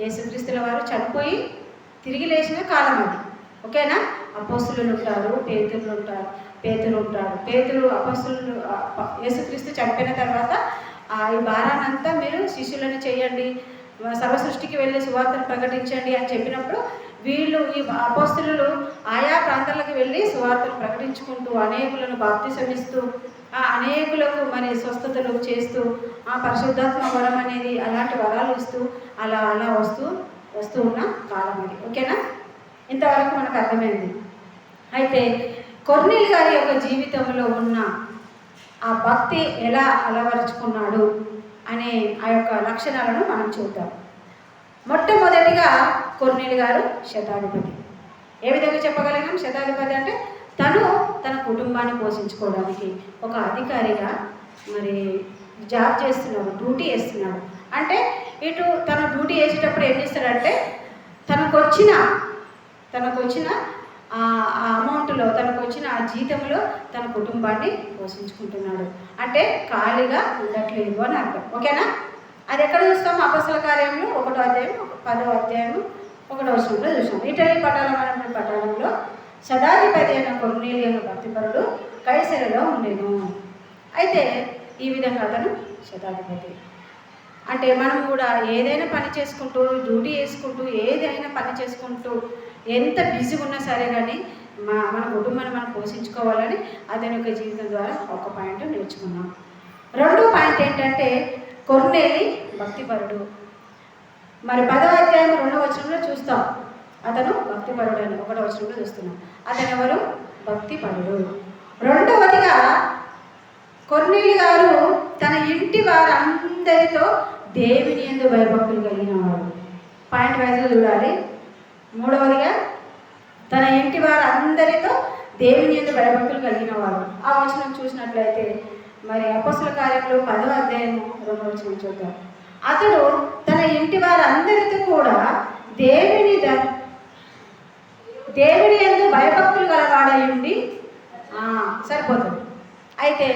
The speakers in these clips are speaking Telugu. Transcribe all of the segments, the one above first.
యేసుక్రీస్తుల వారు చనిపోయి తిరిగి లేచిన కాలం అది ఓకేనా? అపోస్తులు ఉంటారు పేతులు ఉంటారు పేతులు ఉంటారు. పేతులు అపోస్తులు యేసుక్రీస్తు చనిపోయిన తర్వాత ఆ, ఈ భారానంతా మీరు శిష్యులను చేయండి సర్వ సృష్టికి వెళ్ళి సువార్తను ప్రకటించండి అని చెప్పినప్పుడు వీళ్ళు ఈ అపోస్తులు ఆయా ప్రాంతాలకు వెళ్ళి సువార్తను ప్రకటించుకుంటూ అనేకులను బాప్తిసమిస్తూ ఆ అనేకులకు మరి స్వస్థతలు చేస్తూ ఆ పరిశుద్ధాత్మ వరం అనేది అలాంటి వరాలు ఇస్తూ అలా అలా వస్తూ వస్తూ ఉన్న కాలం అది ఓకేనా? ఇంతవరకు మనకు అర్థమైంది. అయితే కొర్నీల్ గారి యొక్క జీవితంలో ఉన్న ఆ భక్తి ఎలా అలవరుచుకున్నాడు అనే ఆ యొక్క లక్షణాలను మనం చూద్దాం. మొట్టమొదటిగా కొర్నీలు గారు శతాధిపతి. ఏ విధంగా చెప్పగలిగాం? శతాధిపతి అంటే తను తన కుటుంబాన్ని పోషించుకోవడానికి ఒక అధికారిగా మరి జాబ్ చేస్తున్నాడు డ్యూటీ చేస్తున్నాడు. అంటే ఇటు తను డ్యూటీ చేసేటప్పుడు ఏం చేస్తాడంటే తనకు వచ్చిన తనకు వచ్చిన ఆ అమౌంట్లో తనకు వచ్చిన ఆ జీతంలో తన కుటుంబాన్ని పోషించుకుంటున్నాడు. అంటే ఖాళీగా ఉండట్లేదు అని అర్థం. ఓకేనా? అది ఎక్కడ చూస్తాం? అపసల కార్యంలో ఒకటో అధ్యాయం పదో అధ్యాయం ఒకటో వచనంలో చూసాం ఇటలీ పటాలం అనే పట్టాలంలో శతాధిపతి అయిన కొర్నేలి అనే భక్తిపరుడు కైసరిలో ఉండేను. అయితే ఈ విధంగా అతను శతాధిపతి. అంటే మనం కూడా ఏదైనా పని చేసుకుంటూ డ్యూటీ చేసుకుంటూ ఏదైనా పని చేసుకుంటూ ఎంత బిజీగా ఉన్నా సరే కానీ మా మన కుటుంబాన్ని మనం పోషించుకోవాలని అతని యొక్క జీవితం ద్వారా ఒక పాయింట్ నేర్చుకున్నాం. రెండో పాయింట్ ఏంటంటే కొర్నేలి భక్తిపరుడు. మరి పదవ అధ్యాయం రెండవ వచనంలో చూస్తాం. అతను భక్తిపరుడు అని ఒకటో వచనంలో చూస్తున్నాం. అతను ఎవరు భక్తిపరుడు. రెండవదిగా కొన్నీళ్ళు గారు తన ఇంటి వారందరితో దేవుని ఎందు భయభక్తులు కలిగిన వాడు పాయింట్ వైజ్లో చూడాలి. మూడవదిగా తన ఇంటి వారందరితో దేవుని ఎందు భయభక్తులు కలిగిన వాడు ఆ వచనం చూసినట్లయితే మరి అపసుల కార్యంలో పదవ అధ్యాయము రెండవ వచనం చూద్దాం. అతడు తన ఇంటి వారందరితో కూడా దేవుని దేవుడి దేవుని ఎందు భయభక్తులు గలవాడై ఉండి సరిపోతుంది. అయితే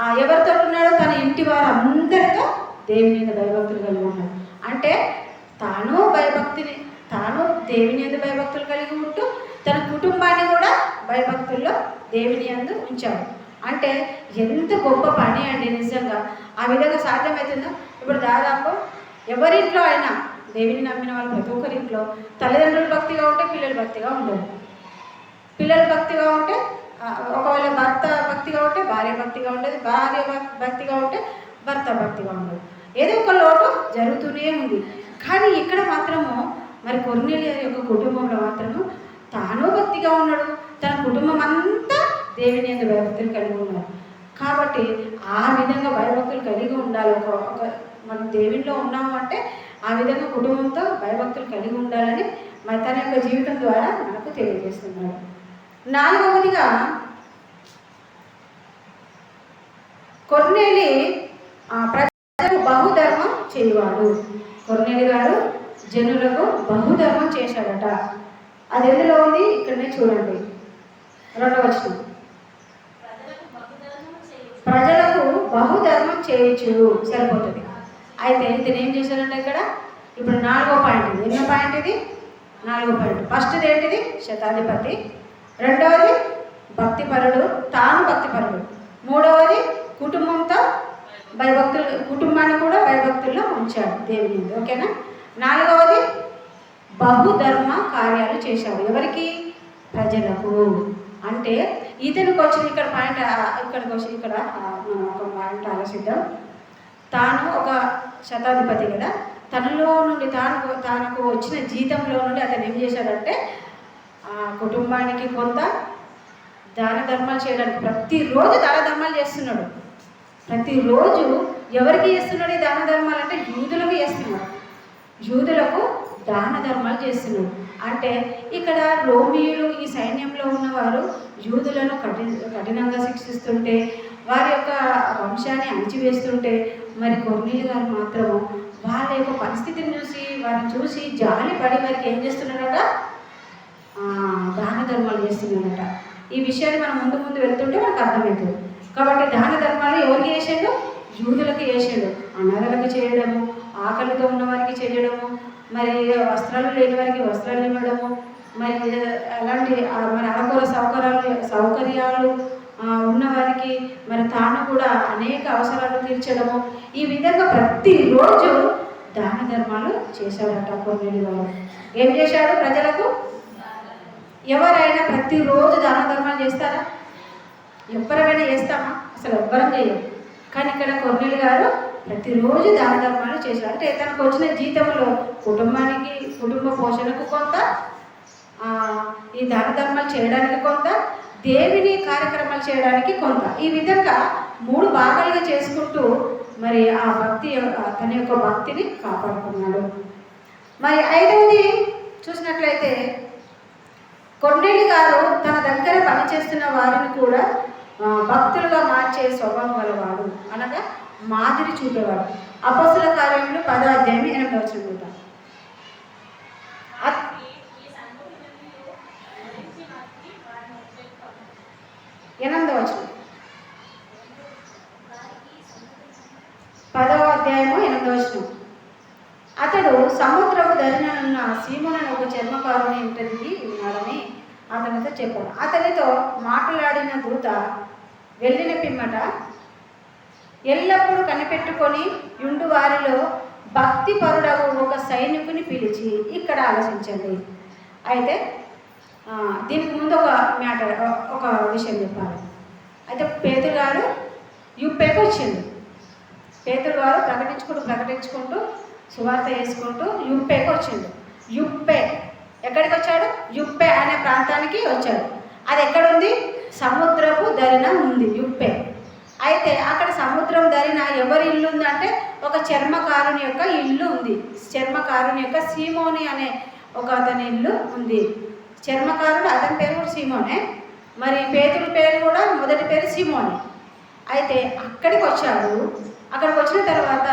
ఆ ఎవరితో ఉన్నాడో తన ఇంటి వారు అందరితో దేవుని మీద భయభక్తులు కలిగి ఉన్నాడు అంటే తాను భయభక్తిని తాను దేవుని ఎందు భయభక్తులు కలిగి ఉంటూ తన కుటుంబాన్ని కూడా భయభక్తుల్లో దేవుని ఎందు ఉంచాడు. అంటే ఎంత గొప్ప పని అండి నిజంగా. ఆ విధంగా సాధ్యమవుతుందో? ఇప్పుడు దాదాపు ఎవరింట్లో అయినా దేవిని నమ్మిన వాళ్ళు ప్రతి ఒక్కరి ఇంట్లో తల్లిదండ్రులు భక్తిగా ఉంటే పిల్లలు భక్తిగా ఉండరు. పిల్లలు భక్తిగా ఉంటే ఒకవేళ భర్త భక్తిగా ఉంటే భార్య భక్తిగా ఉండదు భార్య భక్తిగా ఉంటే భర్త భక్తిగా ఉండదు. ఏదో ఒక లోటు జరుగుతూనే ఉంది. కానీ ఇక్కడ మాత్రము మరి కొర్నేలియా యొక్క కుటుంబంలో మాత్రము తాను భక్తిగా ఉన్నాడు తన కుటుంబం అంతా దేవుని యొక్క భయభక్తులు కలిగి ఉన్నారు. కాబట్టి ఆ విధంగా భయభక్తులు కలిగి ఉండాలి. ఒక ఒక మనం దేవునిలో ఉన్నాము అంటే ఆ విధంగా కుటుంబంతో భయభక్తులు కలిగి ఉండాలని తన యొక్క జీవితం ద్వారా మనకు తెలియజేస్తున్నాడు నాలుగవదిగా కొర్నేలి ప్రజలకు బహుధర్మం చేయవాడు. కొర్నేలి గారు జనులకు బహుధర్మం చేశాడట. అది ఎందులో ఉంది? ఇక్కడనే చూడండి. రెండవ ప్రజలకు బహుధర్మం చేయొచ్చు సరిపోతుంది. అయితే ఇతను ఏం చేశాడంటే ఇక్కడ ఇప్పుడు నాలుగో పాయింట్ ఇది. ఎన్నో పాయింట్ ఇది? నాలుగో పాయింట్. ఫస్ట్ది ఏంటిది? శతాధిపతి. రెండవది భక్తిపరుడు తాను భక్తిపరుడు. మూడవది కుటుంబంతో భయభక్తులు కుటుంబాన్ని కూడా భయభక్తుల్లో ఉంచాడు దేవుని ఓకేనా? నాలుగవది బహుధర్మ కార్యాలు చేశాడు. ఎవరికి? ప్రజలకు. అంటే ఇతనికి వచ్చిన ఇక్కడ పాయింట్ ఇక్కడికి వచ్చి ఇక్కడ మనం ఒక పాయింట్ ఆలోచిద్దాం. తాను ఒక శతాధిపతి కదా. తనలో నుండి తాను తనకు వచ్చిన జీతంలో నుండి అతను ఏం చేశాడంటే ఆ కుటుంబానికి కొంత దాన ధర్మాలు చేయడానికి ప్రతిరోజు దాన ధర్మాలు చేస్తున్నాడు. ప్రతిరోజు ఎవరికి చేస్తున్నాడు ఈ దాన ధర్మాలు అంటే యూదులకు చేస్తున్నాడు. యూదులకు దాన ధర్మాలు చేస్తున్నాడు. అంటే ఇక్కడ రోమియులు ఈ సైన్యంలో ఉన్నవారు యూదులను కఠిన కఠినంగా శిక్షిస్తుంటే వారి యొక్క వంశాన్ని అణిచివేస్తుంటే మరి కొర్నీలు గారు మాత్రము వాళ్ళ యొక్క పరిస్థితిని చూసి వారిని చూసి జాలి పడి వారికి ఏం చేస్తున్నాడట దాన ధర్మాలు చేస్తున్నాడట ఈ విషయాన్ని మనం ముందు ముందు వెళ్తుంటే మనకు అర్థమవుతుంది కాబట్టి దాన ధర్మాలు ఎవరికి చేసాడు? యూదులకు చేసాడు. అనాథలకు చేయడము ఆకలితో ఉన్న వారికి చేయడము మరి వస్త్రాలు లేని వారికి వస్త్రాలు ఇవ్వడము మరి అలాంటి మరి అనుకూల సౌకర్యాలు సౌకర్యాలు ఉన్నవారికి మరి తాను కూడా అనేక అవసరాలు తీర్చడము ఈ విధంగా ప్రతిరోజు దాన ధర్మాలు చేశాడట కొన్నేళ్ళు గారు ఏం చేశాడు ప్రజలకు? ఎవరైనా ప్రతిరోజు దాన ధర్మాలు చేస్తారా? ఎవరైనా చేస్తామా? అసలు ఎవ్వరం చేయం కానీ ఇక్కడ కొన్నేళ్ళు గారు ప్రతిరోజు దాన ధర్మాలు చేశారు అంటే తనకు వచ్చిన జీతంలో కుటుంబానికి కుటుంబ పోషణకు కొంత ఈ దాన ధర్మాలు చేయడానికి కొంత దేవిని కార్యక్రమాలు చేయడానికి కొంత. ఈ విధంగా మూడు భాగాలుగా చేసుకుంటూ మరి ఆ భక్తి తన యొక్క భక్తిని కాపాడుకున్నాడు. మరి ఐదవది చూసినట్లయితే కొండేలి గారు తన దగ్గర పనిచేస్తున్న వారిని కూడా భక్తులుగా మార్చే స్వభావం గలవాడు. అనగా మాదిరి చూపేవాడు. అపస్సుల కార్యములు పదో అధ్యాయం ఎనిమిది వచ్చిన చూద్దాం అత్- ఎనిమిదవ వచనం. పదవ అధ్యాయము ఎనిమిదవ వచనం. అతడు సముద్రపు ధరిననున్న సీమోనని ఒక చర్మకారుని ఇంటది ఉన్నాడని అతనితో చెప్పాడు. అతనితో మాట్లాడిన దూత వెళ్ళిన పిమ్మట ఎల్లప్పుడూ కనిపెట్టుకొని యుండు వారిలో భక్తి పరుడవు ఒక సైనికుని పిలిచి ఇక్కడ ఆలోచించండి అయితే దీనికి ముందు ఒక మ్యాటర్ ఒక విషయం చెప్పాలి. అయితే పేదలు గారు యూపేకి వచ్చింది. పేదలు గారు ప్రకటించుకుంటూ ప్రకటించుకుంటూ సువార్త వేసుకుంటూ యుప్పేకి వచ్చిండు యుప్పే ఎక్కడికి వచ్చాడు? యుప్పే అనే ప్రాంతానికి వచ్చాడు. అది ఎక్కడుంది? సముద్రపు దరిన ఉంది యుప్పే అయితే అక్కడ సముద్రం దరిన ఎవరి ఇల్లు ఉందంటే ఒక చర్మకారుని యొక్క ఇల్లు ఉంది. చర్మకారుని యొక్క సీమోని అనే ఒక అతని ఇల్లు ఉంది. చర్మకారుడు అతని పేరు కూడా సీమోనే. మరి పేతుడి పేరు కూడా మొదటి పేరు సీమోనే. అయితే అక్కడికి వచ్చాడు అక్కడికి వచ్చిన తర్వాత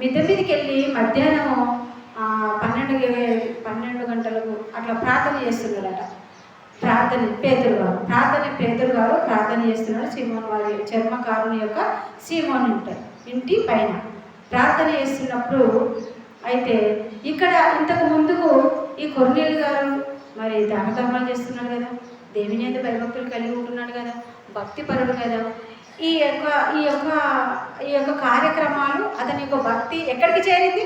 మిద్దె మీదకి వెళ్ళి మధ్యాహ్నం పన్నెండు పన్నెండు గంటలకు అట్లా ప్రార్థన చేస్తున్నాడట. ప్రార్థన పేదలు గారు. ప్రార్థన పేదలు గారు ప్రార్థన చేస్తున్నాడు. సీమోన్ వారి చర్మకారుని యొక్క సీమోన్ ఉంటారు ఇంటి పైన ప్రార్థన చేస్తున్నప్పుడు అయితే ఇక్కడ ఇంతకు ముందుకు ఈ కొర్నీలు గారు మరి దానకర్మాలు చేస్తున్నాడు కదా దేవుని ఎంత భయభక్తులు కలిగి ఉంటున్నాడు కదా భక్తి పరుడు కదా. ఈ యొక్క ఈ యొక్క ఈ యొక్క కార్యక్రమాలు అతని యొక్క భక్తి ఎక్కడికి చేరింది?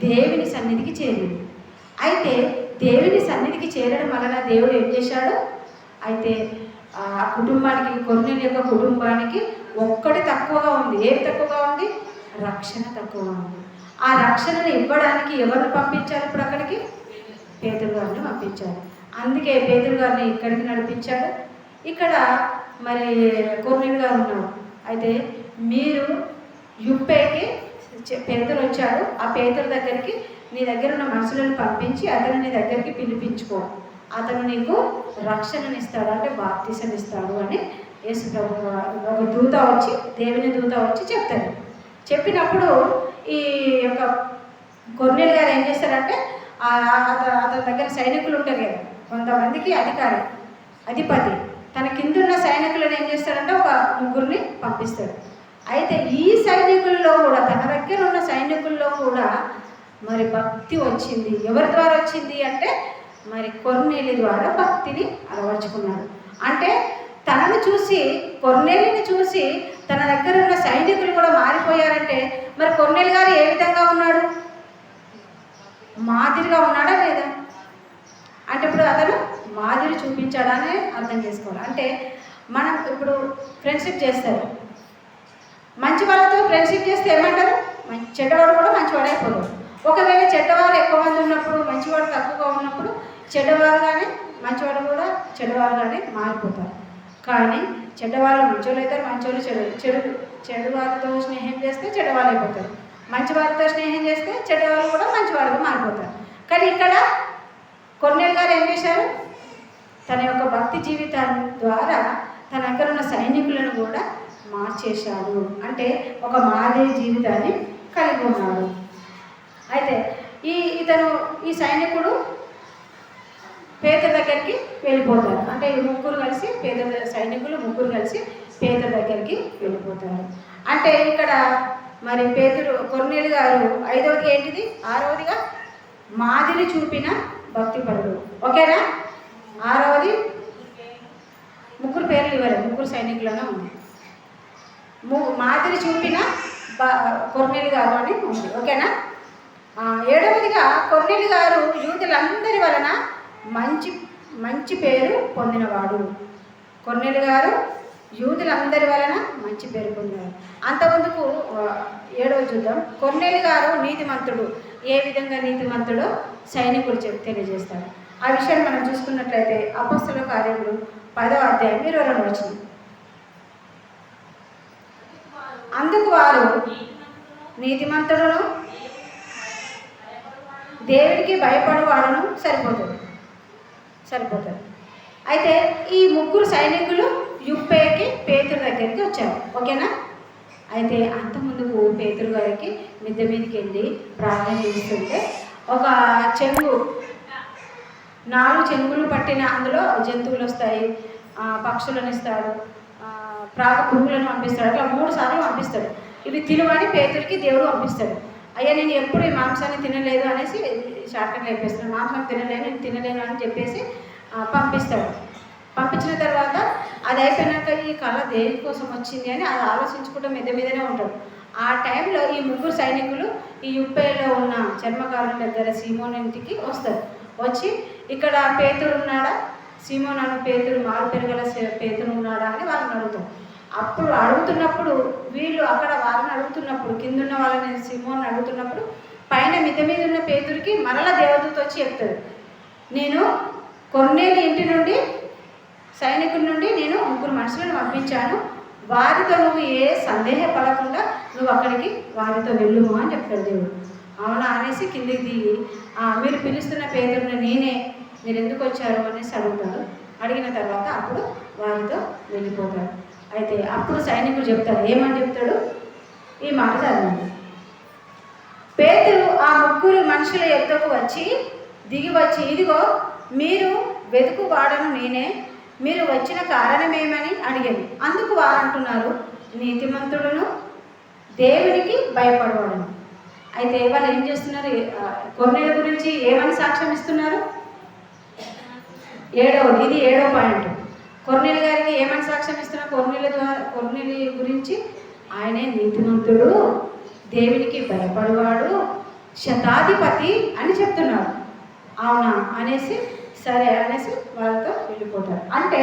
దేవుని సన్నిధికి చేరింది. అయితే దేవుని సన్నిధికి చేరడం వలన దేవుడు ఏం చేశాడు? అయితే ఆ కుటుంబానికి కొన్ని యొక్క కుటుంబానికి ఒక్కటి తక్కువగా ఉంది. ఏం తక్కువగా ఉంది? రక్షణ తక్కువగా ఉంది. ఆ రక్షణను ఇవ్వడానికి ఎవరిని పంపించారు ఇప్పుడు అక్కడికి? పేదలు గారిని పంపించారు. అందుకే పేదలు గారిని ఇక్కడికి నడిపించాడు ఇక్కడ మరి కోర్నీలు గారు ఉన్నారు. అయితే మీరు యుప్పేకి పేదలు వచ్చాడు ఆ పేదల దగ్గరికి నీ దగ్గర ఉన్న మనుషులను పంపించి అతను నీ దగ్గరికి పిలిపించుకో. అతను నీకు రక్షణనిస్తాడు అంటే బాప్తీసం ఇస్తాడు అని యేసు ప్రభు ఒక దూత వచ్చి దేవుని దూత వచ్చి చెప్తాడు. చెప్పినప్పుడు ఈ యొక్క కొన్నేళ్ళు గారు ఏం చేస్తారంటే అతని దగ్గర సైనికులు ఉంటారు కదా కొంతమందికి అధికారి అధిపతి. తన కిందున్న సైనికులను ఏం చేస్తాడంటే ఒక ముగ్గురిని పంపిస్తాడు. అయితే ఈ సైనికుల్లో కూడా తన దగ్గర ఉన్న సైనికుల్లో కూడా మరి భక్తి వచ్చింది. ఎవరి ద్వారా వచ్చింది అంటే మరి కొర్నేలి ద్వారా భక్తిని అలవర్చుకున్నాడు. అంటే తనను చూసి కొర్నేలిని చూసి తన దగ్గర ఉన్న సైనికులు కూడా మారిపోయారంటే మరి కొర్నేలి గారు ఏ విధంగా ఉన్నాడు? మాదిరిగా ఉన్నాడా లేదా? అంటే ఇప్పుడు అతను మాదిరి చూపించాడనే అర్థం చేసుకోవాలి. అంటే మనం ఇప్పుడు ఫ్రెండ్షిప్ చేస్తారు. మంచి వాళ్ళతో ఫ్రెండ్షిప్ చేస్తే ఏమంటారు? మంచి చెడ్డవాడు కూడా మంచివాడే అయిపోతాడు ఒకవేళ చెడ్డవారు ఎక్కువ మంది ఉన్నప్పుడు మంచివాడు తక్కువగా ఉన్నప్పుడు చెడ్డవారుగానే మంచివాడు కూడా చెడ్డవారుగానే మారిపోతారు. కానీ చెడ్డవాళ్ళు మంచోళ్ళు అవుతారు మంచోళ్ళు చెడు చెడు చెడు వాళ్ళతో స్నేహం చేస్తే చెడ్డవాళ్ళు అయిపోతారు. మంచి వారితో స్నేహం చేస్తే చెడ్డవాళ్ళు కూడా మంచివాళ్ళుగా మారిపోతారు. కానీ ఇక్కడ కొన్నేళ్ళు గారు ఏం చేశారు? తన యొక్క భక్తి జీవితాన్ని ద్వారా తన దగ్గర ఉన్న సైనికులను కూడా మార్చేశాడు. అంటే ఒక మాదే జీవితాన్ని కలిగి ఉన్నాడు. అయితే ఈ ఇతను ఈ సైనికుడు పేద దగ్గరికి వెళ్ళిపోతారు అంటే ఈ ముగ్గురు కలిసి పేద సైనికులు ముగ్గురు కలిసి పేద దగ్గరికి వెళ్ళిపోతారు. అంటే ఇక్కడ మరి పేతురు కొన్నేళ్ళు గారు ఐదవది ఏంటిది? ఆరవదిగా మాదిరి చూపిన భక్తి పరుడు ఓకేనా? ఆరవది ముగ్గురు పేర్లు ఇవ్వరు ముగ్గురు సైనికులను ఉంది ము- మాదిరి చూపిన బ- కొన్నేళ్ళు గారు అని ఉంది. ఓకేనా? ఏడవదిగా కొన్నేళ్ళు గారు యూదులందరి వలన మంచి మంచి పేరు పొందినవాడు. కొన్నేళ్ళు గారు యూదులందరి వలన మంచి పేరు పొందారు. అంతకుముందుకు ఏడో ఏడవ చూద్దాం. కొన్నేలు గారు నీతిమంతుడు. ఏ విధంగా నీతిమంతుడో సైనికులు చెప్ తెలియజేస్తారు. ఆ విషయాన్ని మనం చూసుకున్నట్లయితే అపస్తుల కార్యములు పదో అధ్యాయం ఇరవై రెండు వచ్చింది అందుకు వారు నీతిమంతుడును దేవుడికి భయపడేవాడును సరిపోతుంది సరిపోతుంది అయితే ఈ ముగ్గురు సైనికులు యుప్పేకి పేతురు దగ్గరికి వచ్చారు. ఓకేనా? అయితే అంతకుముందు పేతురు గారికి మిద్దె మీదకి వెళ్ళి ప్రార్థన చేస్తుంటే ఒక చెంగు నాలుగు చెంగులు పట్టిన అందులో జంతువులు వస్తాయి. పక్షులను ఇస్తాడు. ప్రాగ పురుగులను పంపిస్తాడు. అట్లా మూడు సార్లు పంపిస్తాడు. ఇవి తినవని పేతుడికి దేవుడు పంపిస్తాడు. అయ్యా నేను ఎప్పుడు ఈ మాంసాన్ని తినలేదు అనేసి షార్ట్కట్లు అయిపోతున్నాను మాంసం తినలేను నేను తినలేను అని చెప్పేసి పంపిస్తాడు. పంపించిన తర్వాత అది అయిపోయినాక ఈ కళ దేని కోసం వచ్చింది అని అది ఆలోచించుకుంటూ మీద మీదనే ఉంటాడు. ఆ టైంలో ఈ ముగ్గురు సైనికులు ఈ యుప్పేలో ఉన్న చర్మకారుల దగ్గర సీమోన్ ఇంటికి వస్తారు. వచ్చి ఇక్కడ పేతురు ఉన్నాడా? సీమోన్ అను పేతురు మారు పెరగల పేతుడు పేతురు ఉన్నాడా అని వాళ్ళని అడుగుతాం అప్పుడు అడుగుతున్నప్పుడు వీళ్ళు అక్కడ వాళ్ళని అడుగుతున్నప్పుడు కిందున్న వాళ్ళని సీమోన్ అడుగుతున్నప్పుడు పైన మిద్ద మీద ఉన్న పేతురికి మరల దేవదూత వచ్చి చెప్తాడు నేను కొన్నేళ్ళ ఇంటి నుండి సైనికుల నుండి నేను ముగ్గురు మనుషులను పంపించాను. వారితో నువ్వు ఏ సందేహపడకుండా నువ్వు అక్కడికి వారితో వెళ్ళుము అని చెప్తాడు దేవుడు. అవునా అనేసి కిందికి దిగి మీరు పిలుస్తున్న పేదలను నేనే. మీరు ఎందుకు వచ్చారు? అనేసి అడుగుతారు అడిగిన తర్వాత అప్పుడు వారితో వెళ్ళిపోతాడు. అయితే అప్పుడు సైనికుడు చెప్తాడు ఏమని చెప్తాడు? ఈ మాట చదవండి పేదలు ఆ ముగ్గురు మనుషుల యొద్దకు వచ్చి దిగి వచ్చి ఇదిగో మీరు వెతుకు వాడను నేనే. మీరు వచ్చిన కారణమేమని అడిగాను. అందుకు వారు అంటున్నారు నీతిమంతుడును దేవునికి భయపడవాడును అయితే వాళ్ళు ఏం చేస్తున్నారు? ఆ, కొన్నేళ్ళ గురించి ఏమని సాక్ష్యం ఇస్తున్నారు? ఏడవది ఇది ఏడవ పాయింట్. కొర్నేలు గారికి ఏమని సాక్ష్యం ఇస్తున్నారు? కొర్నేలు ద్వారా కొర్నేలి గురించి ఆయనే నీతిమంతుడు దేవునికి భయపడవాడు శతాధిపతి అని చెప్తున్నాడు అవునా? అనేసి సరే అనేసి వాళ్ళతో వెళ్ళిపోతారు. అంటే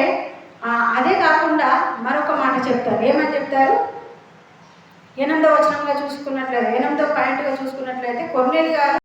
ఆ, అదే కాకుండా మరొక మాట చెప్తారు. ఏమని చెప్తారు? ఎనిమిదో వచనంగా చూసుకున్నట్లయితే ఎనిమిదో పాయింట్గా చూసుకున్నట్లయితే కొన్నేళ్ళు గారు